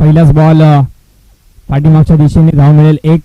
पहिलाच बॉल पाठीमागच्या दिशेने धाव मिळेल. एक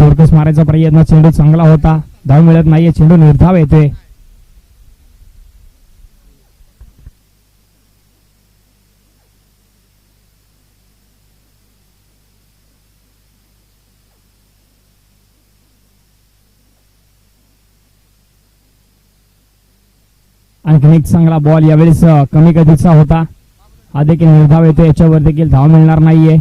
जोरकस मारायचा प्रयत्न चेंडू चांगला होता. धाव मिळत नाहीये चेंडू निर्धाव येते आणखी एक चांगला बॉल यावेळेस कमी गतीचा होता. हा देखील निर्धाव येतो याच्यावर देखील धाव मिळणार नाहीये.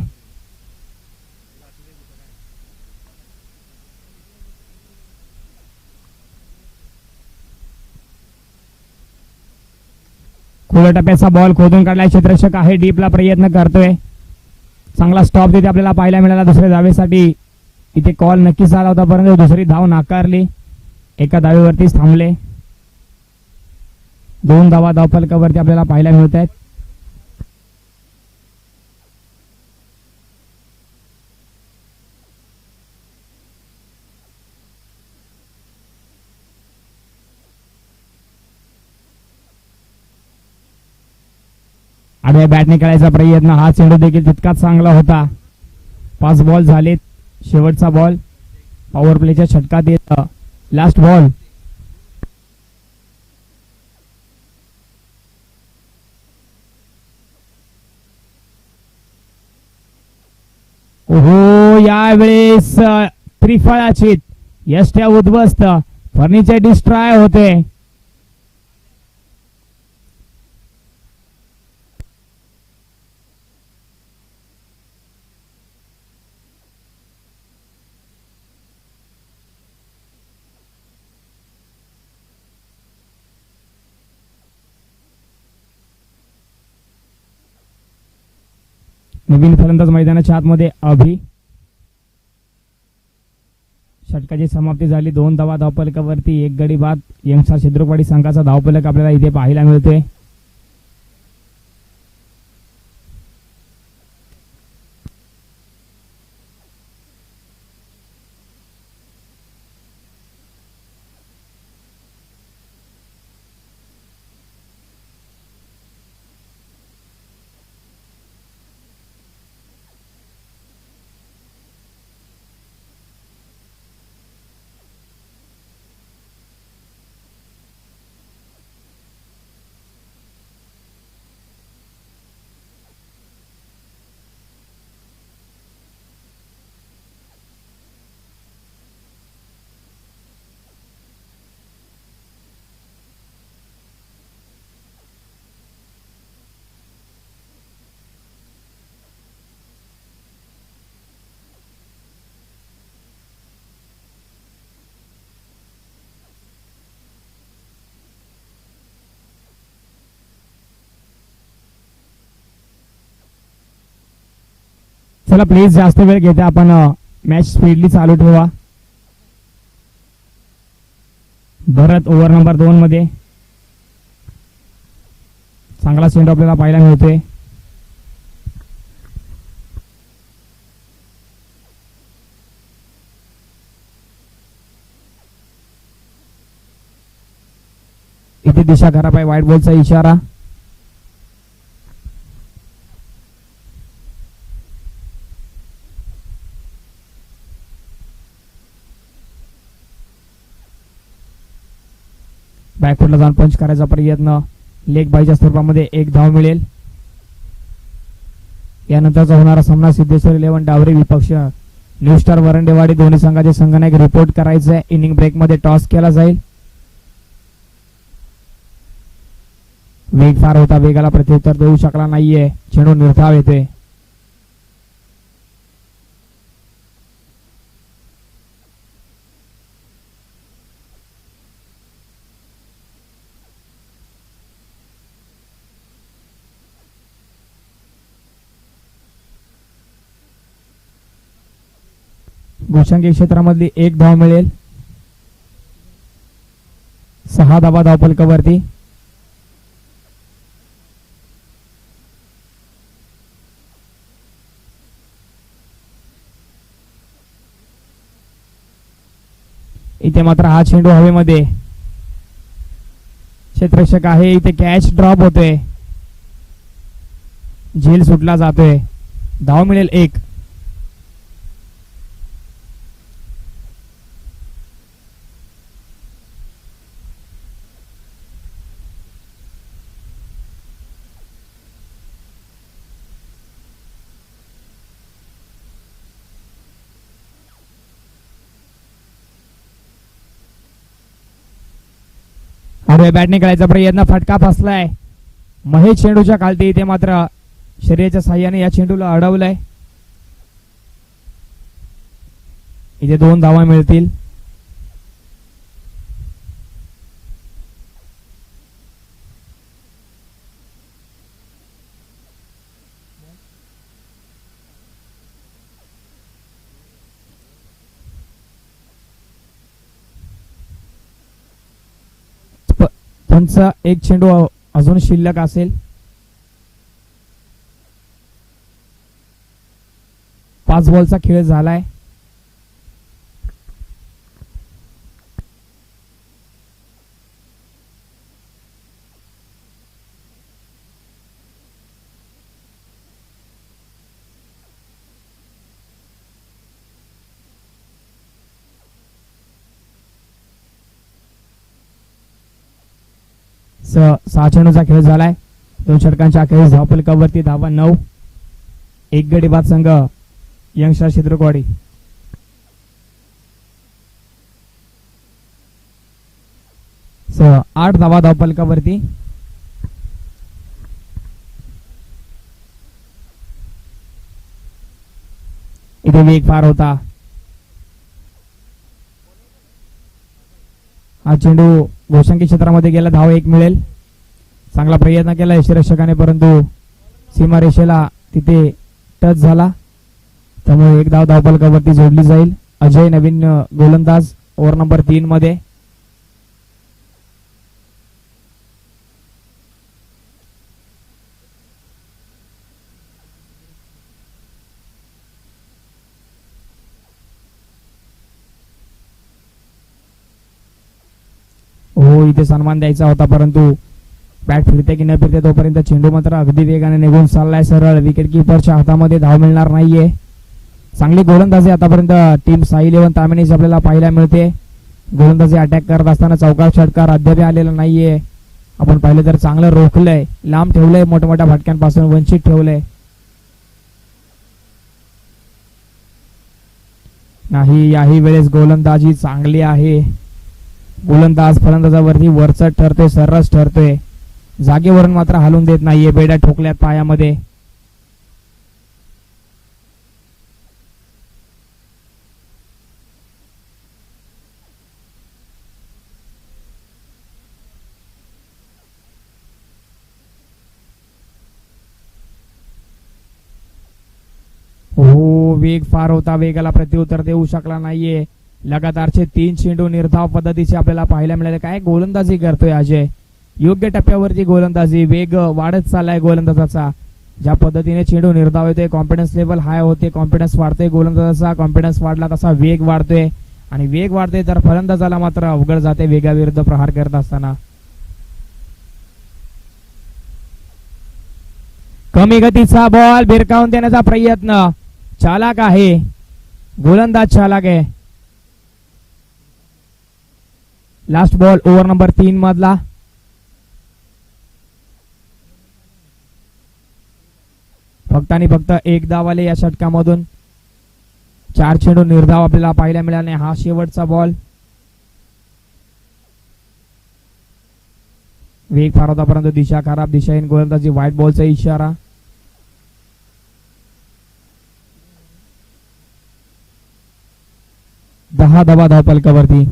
खुल्या टप्प्याचा बॉल खोदून काढला क्षेत्रक्षक आहे. डीपला प्रयत्न करतोय. चांगला स्टॉप तिथे आपल्याला पाहायला मिळाला दुसऱ्या धावेसाठी. इथे कॉल नक्कीच आला होता परंतु दुसरी धाव नाकारली. एका धावेवरतीच थांबले. दोन धावा धावफलकावरती आपल्याला पाहायला मिळत आहेत. आडव्या बॅटने खेळायचा प्रयत्न. हा चेंडू देखील तितकाच चांगला होता. पाच बॉल झालेत शेवटचा बॉल पॉवर प्लेच्या षटकात येत. लास्ट बॉल ओहो यावेळेस त्रिफळाचित यष्ट्या उद्ध्वस्त. फर्निचर डिस्ट्रॉय होते. नवीन फलंदाज मैदानाच्या आतमध्ये अभि. षटकाची समाप्ती झाली. दोन धावा धावपलकावरती एक गडी बाद. यंगस्टार छिद्रपाडी संघाचा धावपलक आपल्याला इथे पाहायला मिळतोय. चला प्लीज जास्त वेळ घेते आपण मॅच स्पीडली चालू ठेवा. भरत ओव्हर नंबर दोन मध्ये. चांगला सेंड आपल्याला पाहायला मिळतोय. इथे दिशा खराब आहे वाईट बॉलचा इशारा. बॅकफुटला जाऊन पंच करायचा प्रयत्न. लेग बाईच्या स्वरूपामध्ये एक धाव मिळेल. यानंतरचा होणारा सामना सिद्धेश्वर इलेव्हन डावरे विपक्ष. न्यू स्टार वरंडेवाडी दोन्ही संघाचे संघनायक रिपोर्ट करायचे. आहे इनिंग ब्रेकमध्ये टॉस केला जाईल. वेग फार होता. वेगाला प्रत्युत्तर देऊ शकला नाहीये. चेंडू निर्धाव येते. घोषांकी क्षेत्रामधली एक धाव मिळेल. सहा धावा धावपलकावरती इथे मात्र हा चेंडू हवेमध्ये. क्षेत्रक्षक आहे इथे कॅच ड्रॉप होतोय. झेल सुटला जातोय. धाव मिळेल एक. आडव्या बॅटने करायचा प्रयत्न फटका फसलाय महेश चेंडूच्या खालती इथे मात्र शरीराच्या साह्याने या चेंडूला अडवलंय. इथे दोन धावा मिळतील. त्यांचा एक चेंडू अजून शिल्लक असेल. पाच बॉलचा खेळ झालाय. सहा चेंडूचा खेळ झालाय. दोन षटकांच्या अखेरीस धावपलकावरती धावा नऊ. एक गडी बाद संघ यंगस्टार चित्रकवाडी स आठ धावा धावपलकावरती इथे वेग फार होता. हा चेंडू घोषांकी क्षेत्रामध्ये गेला. धाव एक मिळेल. चांगला प्रयत्न केला यशरक्षकाने परंतु सीमारेषेला तिथे टच झाला. त्यामुळे एक धाव धावपलकावरती जोडली जाईल. अजय नवीन गोलंदाज ओव्हर नंबर तीन मध्ये. हो इथे सन्मान द्यायचा होता परंतु बॅट फिरते की न फिरते तोपर्यंत चेंडू मात्र अगदी वेगाने निघून चाललाय. सरळ विकेट किपरच्या हातामध्ये धाव मिळणार नाहीये. चांगली गोलंदाजी आतापर्यंत टीम साई इलेव्हन तामिनीची आपल्याला पाहायला मिळते. गोलंदाजी अटॅक करत असताना चौकार षटकार अद्याप आलेला नाहीये. आपण पाहिलं तर चांगलं रोखलंय. लांब ठेवलंय मोठमोठ्या भटक्यांपासून वंचित ठेवलंय. नाही याही वेळेस गोलंदाजी चांगली आहे. गोलंदाज फलंदाजावरती वरचट ठरतोय सर्रास ठरतोय. जागेवरून मात्र हलून देत नाहीये. बेड्या ठोकल्यात पायामध्ये. हो वेग फार होता. वेगाला प्रत्युत्तर देऊ शकला नाहीये. लगातारचे तीन चेंडू निर्धाव पद्धतीचे आपल्याला पाहायला मिळाले. काय गोलंदाजी करतोय अजय. योग्य टप्प्यावरती गोलंदाजी वेग वाढत चाललाय गोलंदाजाचा. ज्या पद्धतीने चेंडू निर्धाव येतोय कॉन्फिडन्स लेवल हाय होते कॉन्फिडन्स वाढतोय गोलंदाजाचा कॉन्फिडन्स वाढला तसा वेग वाढतोय. आणि वेग वाढतोय तर फलंदाजाला मात्र अवघड जाते वेगाविरुद्ध प्रहार करत असताना. कमी गतीचा बॉल भिरकावून देण्याचा प्रयत्न. चालाक आहे. गोलंदाज चालाक आहे. लास्ट बॉल ओव्हर नंबर तीन मधला. फक्त आणि फक्त एक धाव आले या षटकामधून. चार चेंडू निर्धाव आपल्याला पाहायला मिळाले. हा शेवटचा बॉल वेग फार होता परंतु दिशा खराब दिशाहीन गोलंदाजी व्हाईट बॉलचा इशारा. दहा धावा धावपलकावरती.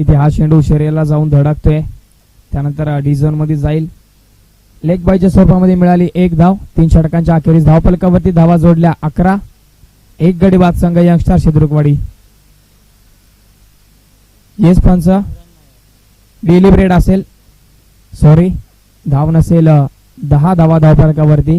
इथे हा चेंडू शरीराला जाऊन धडकतोय. त्यानंतर डी मध्ये जाईल. लेग बायच्या स्वरूपामध्ये मिळाली एक धाव तीन षटकांच्या अखेरीस धावपलकावरती धावा जोडल्या अकरा. एक गडी बाद संघ यंगस्टार शेद्रुकवाडी येस पंच डिलिब्रेट असेल. सॉरी धाव नसेल दहा धावा धावपलकावरती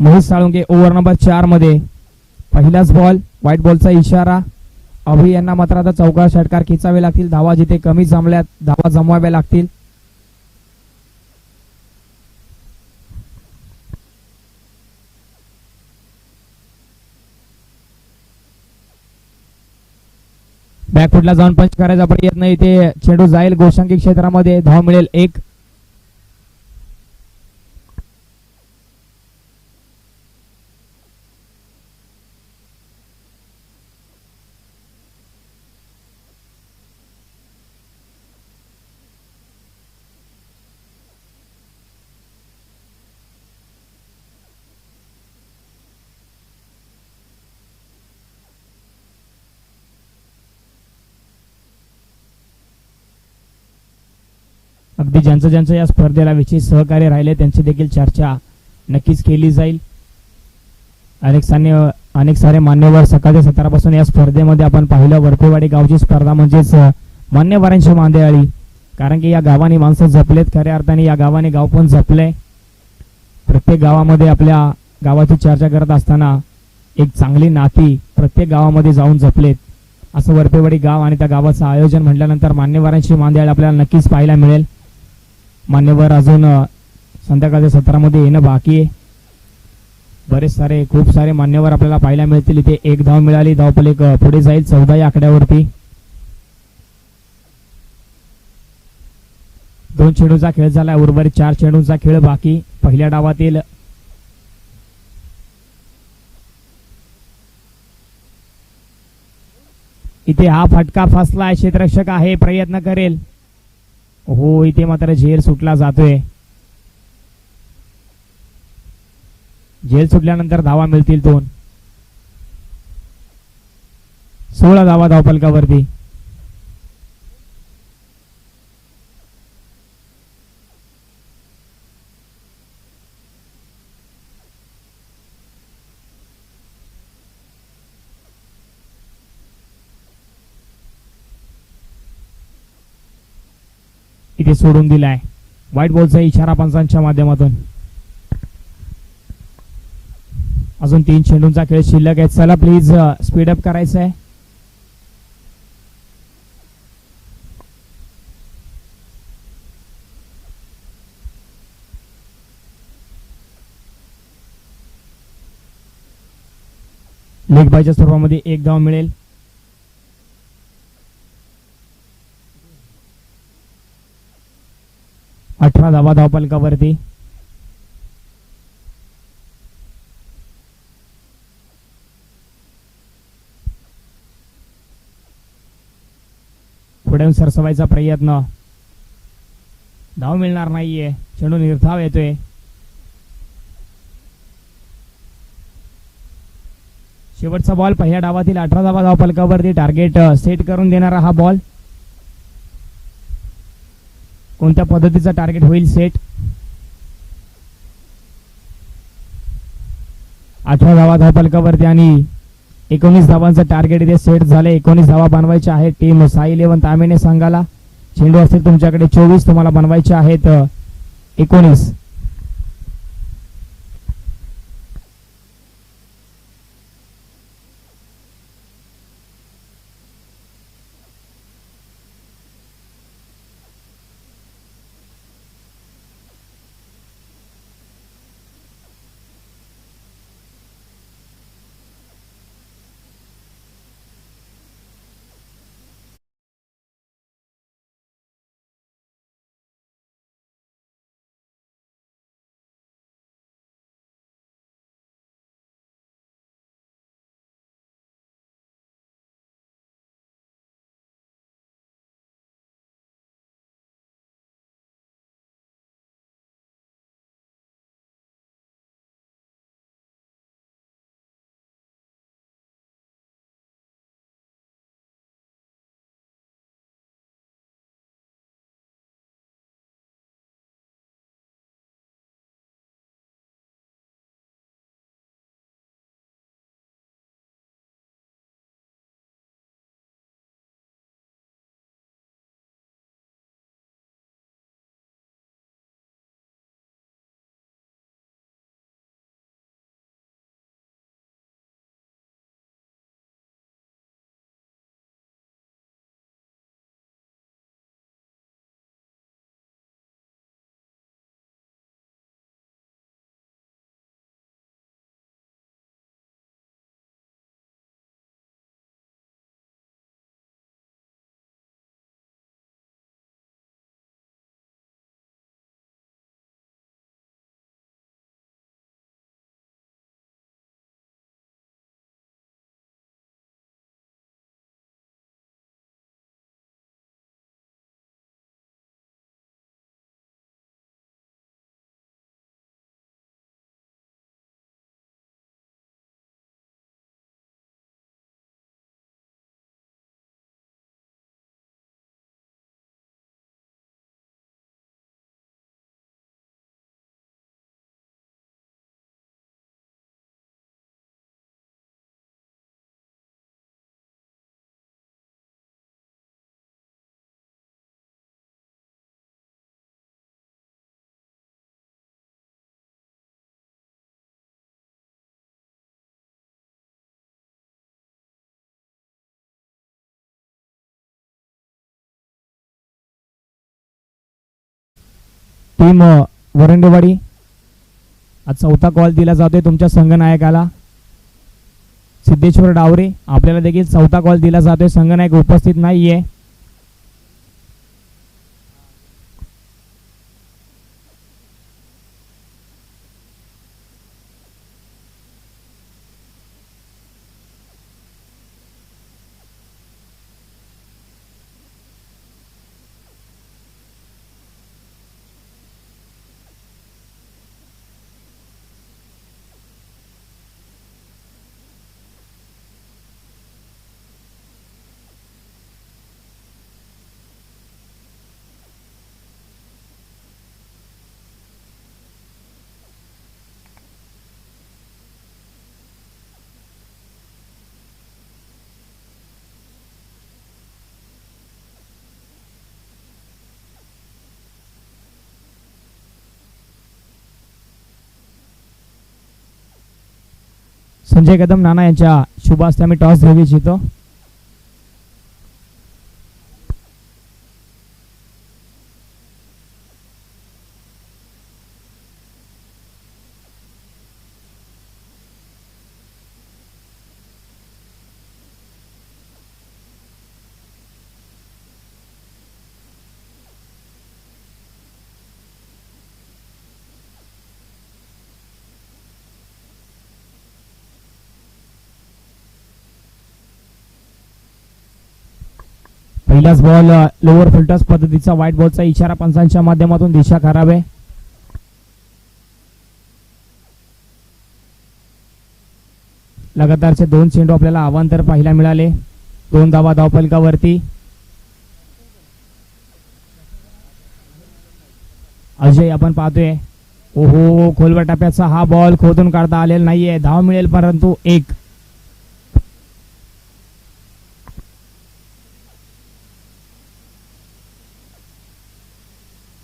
मोहित साळुंगे ओव्हर नंबर चारमध्ये. पहिलाच बॉल व्हाईट बॉलचा इशारा. अभि यांना मात्र आता चौका षटकार खेचावे लागतील. धावा जिथे कमी जमल्यात धावा जमवाव्या लागतील. बॅकफुटला जाऊन पंच करायचा प्रयत्न. इथे चेंडू जाईल. गोशांकी क्षेत्रामध्ये धाव मिळेल एक. अगदी ज्यांचं ज्यांचं या स्पर्धेला विशेष सहकार्य राहिले त्यांची देखील चर्चा नक्कीच केली जाईल. अनेक साने अनेक सारे मान्यवर सकाळच्या सत्रापासून या स्पर्धेमध्ये आपण पाहिलं वरपेवाडी गावची स्पर्धा म्हणजेच मान्यवरांची मांदेआळी कारण की या गावाने माणसं जपलेत खऱ्या अर्थाने या गावाने गाव पण जपले प्रत्येक गावामध्ये आपल्या गावाची चर्चा करत असताना एक चांगली नाती प्रत्येक गावामध्ये जाऊन जपलेत. असं वरपेवाडी गाव आणि त्या गावाचं आयोजन म्हटल्यानंतर मान्यवरांची मांदेआळी आपल्याला नक्कीच पाहायला मिळेल. मान्यवर अजून संध्याकाळच्या सत्रामध्ये येणं बाकी आहे. बरेच सारे खूप सारे मान्यवर आपल्याला पाहायला मिळतील. इथे एक धाव मिळाली धावपलेक पुढे जाईल चौदा या आकड्यावरती. दोन चेंडूचा खेळ झाला उर्वरित चार चेंडूंचा खेळ बाकी. पहिल्या डावातील इथे हा फटका फसला क्षेत्ररक्षक आहे प्रयत्न करेल. हो इथे मात्र झेल सुटला जातोय. झेल सुटल्यानंतर धावा मिळतील दोन. सोळा धावा धावपलकावरती. इथे सोडून दिलाय. व्हाईट बॉलचा इशारा पंचांच्या माध्यमातून. अजून तीन चेंडूंचा खेळ शिल्लक आहे. चला प्लीज स्पीड अप करायचं आहे लेग बायच्या स्वरूपामध्ये एक धाव मिळेल. अठरा धावा धावपलकावरती पुढे सरसवायचा प्रयत्न. धाव मिळणार नाहीये. चेंडू निर्धाव येतोय. शेवटचा बॉल पहिल्या डावातील अठरा धावा धावपलकावरती टार्गेट सेट uh, करून देणारा हा बॉल कोणत्या पद्धतीचा टार्गेट होईल सेट अठरा धावा धावपलकावरती आणि एकोणीस धावांचं टार्गेट इथे सेट झाले एकोणीस धावा बनवायच्या आहेत. टीम साई इलेव्हन तामेने संघाला. चेंडू असतील तुमच्याकडे चोवीस तुम्हाला बनवायचे आहेत. एकोणीस. टीम वरंडेवाडी. आज चौथा कॉल दिला जातोय तुमच्या संघनायकाला. सिद्धेश्वर डावरे आपल्याला देखील चौथा कॉल दिला जातोय. संघनायक उपस्थित नाही आहे संजय कदम नाना यांच्या शुभ हस्ते आम्ही टॉस घेऊ इच्छितो पहिलाच बॉल लोअर फिल्टर्स पद्धतीचा व्हाईट बॉलचा इशारा पंचांच्या माध्यमातून दिशा खराब आहे लगातारचे दोन चेंडू आपल्याला अवांतर पाहायला मिळाले. दोन धावा धावपलकावरती. अजय आपण पाहतोय. ओहो खोलवर टप्प्याचा हा बॉल खोदून काढता आलेला नाहीये. धाव मिळेल परंतु एक.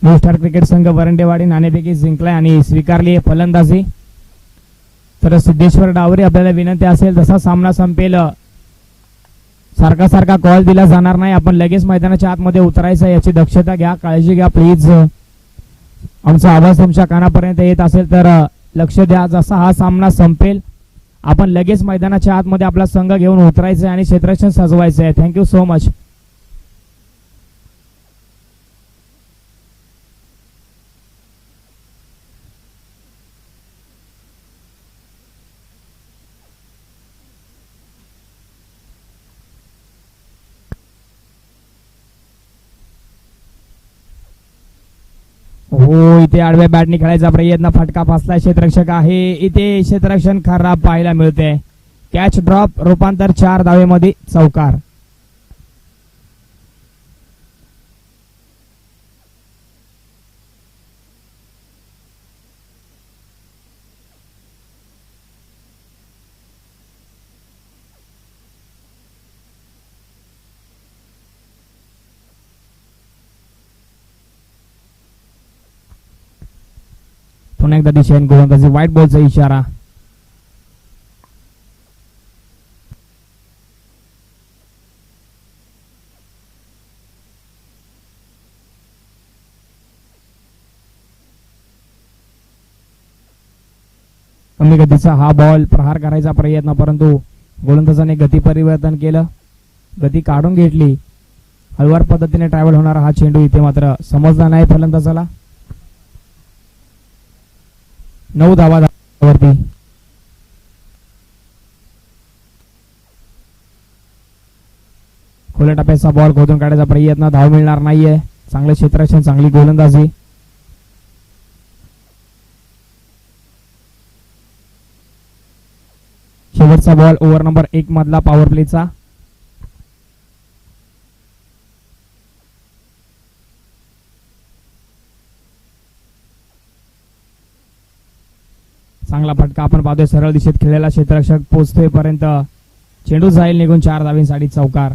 न्यू स्टार क्रिकेट संघ वरंडेवाडी नाणेपैकी जिंकलाय आणि स्वीकारली आहे फलंदाजी तर सिद्धेश्वर डावरे आपल्याला विनंती असेल जसा सामना संपेल सारखा सारखा कॉल दिला जाणार नाही. आपण लगेच मैदानाच्या आतमध्ये उतरायचं आहे, याची दक्षता घ्या काळजी घ्या प्लीज आमचा आवाज तुमच्या कानापर्यंत येत असेल तर लक्ष द्या जसा हा सामना संपेल आपण लगेच मैदानाच्या आतमध्ये आपला संघ घेऊन उतरायचं आहे आणि क्षेत्ररक्षण सजवायचं आहे. थँक्यू सो मच हो इथे आडव्या बॅटने खेळायचा प्रयत्न. फटका फासला क्षेत्ररक्षक आहे. इथे क्षेत्ररक्षण खराब पाहायला मिळते कॅच ड्रॉप रूपांतर चार धावेमध्ये चौकार. पुन्हा एकदा दिशेने गोलंदाजी व्हाईट बॉलचा इशारा. कमी गतीचा हा बॉल प्रहार करायचा प्रयत्न परंतु गोलंदाजाने गती परिवर्तन केलं. गती काढून घेतली. हलवार पद्धतीने ट्रॅव्हल होणारा हा चेंडू इथे मात्र समजला नाही फलंदाजाला. नऊ धावा वरती खोल्या टप्प्याचा बॉल खोदून काढायचा प्रयत्न. धाव मिळणार नाहीये. चांगले क्षेत्ररक्षण चांगली गोलंदाजी. शेवटचा बॉल ओव्हर नंबर एक मधला पॉवर प्लेचा चांगला फटका आपण पाहतोय. सरळ दिशेत खेळलेला क्षेत्ररक्षक पोचतोय पर्यंत चेंडू जाईल निघून चार धावींसाठी चौकार.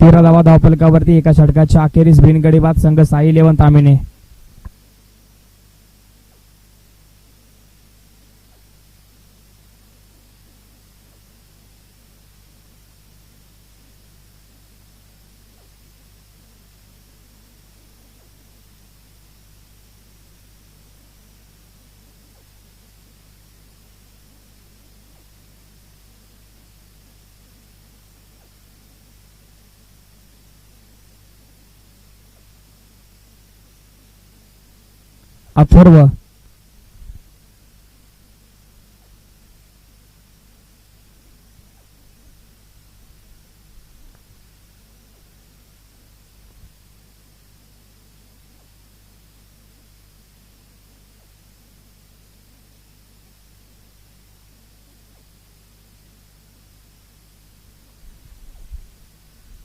तेरा धावा धावपलकावरती एका षटकाच्या अखेरीस बिनगडी बाद संघ साई इलेव्हन तामिने. अथर्व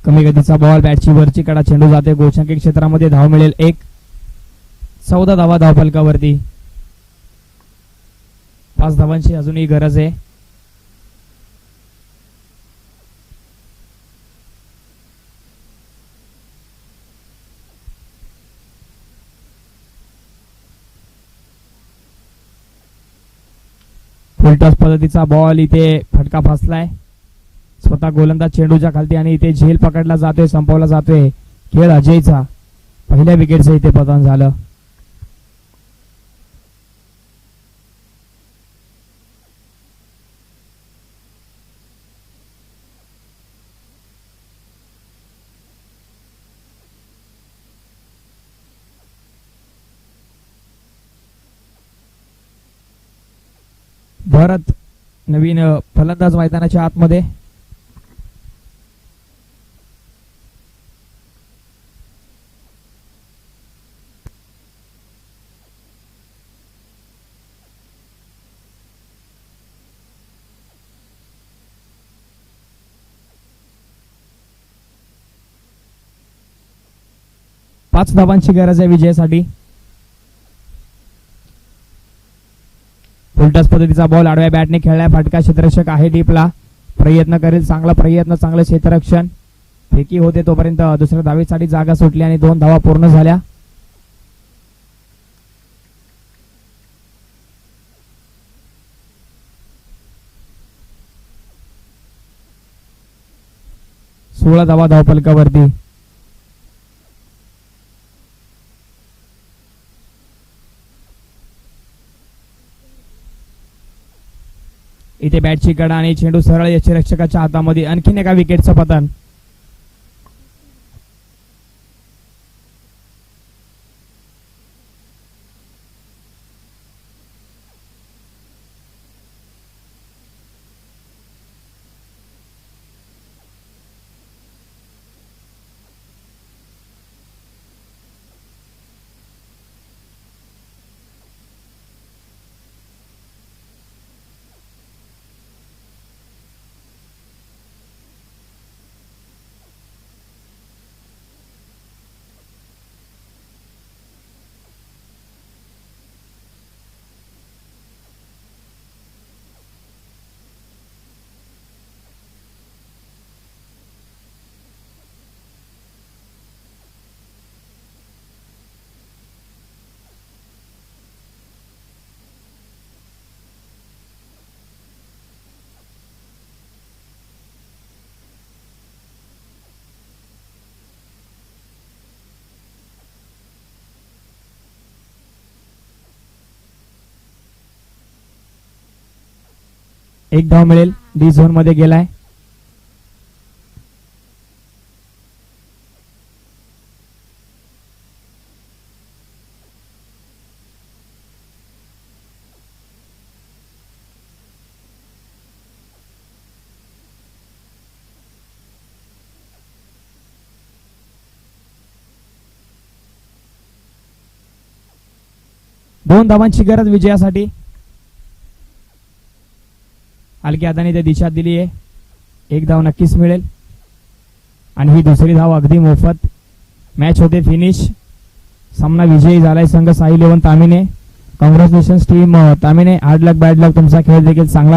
कमी गतीचा बॉल बॅटची वरची कडा चेंडू जाते गोलशंकी क्षेत्रामध्ये धाव मिळेल एक. चौदा धावा धावफलकावरती पाच धावांची अजूनही गरज आहे. फुलटॉस पद्धतीचा बॉल इथे फटका फसलाय स्वतः गोलंदाज चेंडूच्या खालती आणि इथे झेल पकडला जातोय संपवला जातोय खेळ अजयचा. पहिल्या विकेटचं इथे पतन झालं भरत नवीन फलंदाज मैदानाच्या आतमध्ये. पाच धावांची गरज आहे विजयासाठी. उलटाच पद्धतीचा बॉल आडव्या बॅटने खेळलाय. फटका क्षेत्ररक्षक आहे डीपला प्रयत्न करेल चांगला प्रयत्न चांगलं क्षेत्ररक्षण. फेकी होते तोपर्यंत दुसऱ्या धावेसाठी जागा सुटली आणि दोन धावा पूर्ण झाल्या. सोळा धावा धावपलकावरती इथे बॅटची कडा आणि चेंडू सरळ यष्टीरक्षकाच्या हातामध्ये आणखीन एका विकेटचं पतन एक धाव मिळेल. डी झोनमध्ये गेलाय. दोन धावांची गरज विजयासाठी. अलगी आदाने ते दिशा दिली आहे. एक धाव नक्कीच मिळेल. आणि ही दुसरी धाव अगदी मोफत. मॅच होते फिनिश. सामना विजयी झालाय संघ Sai eleven Tamine. Congratulation team Tamine. Hard luck bad luck तुमचा खेळ देखील चांगला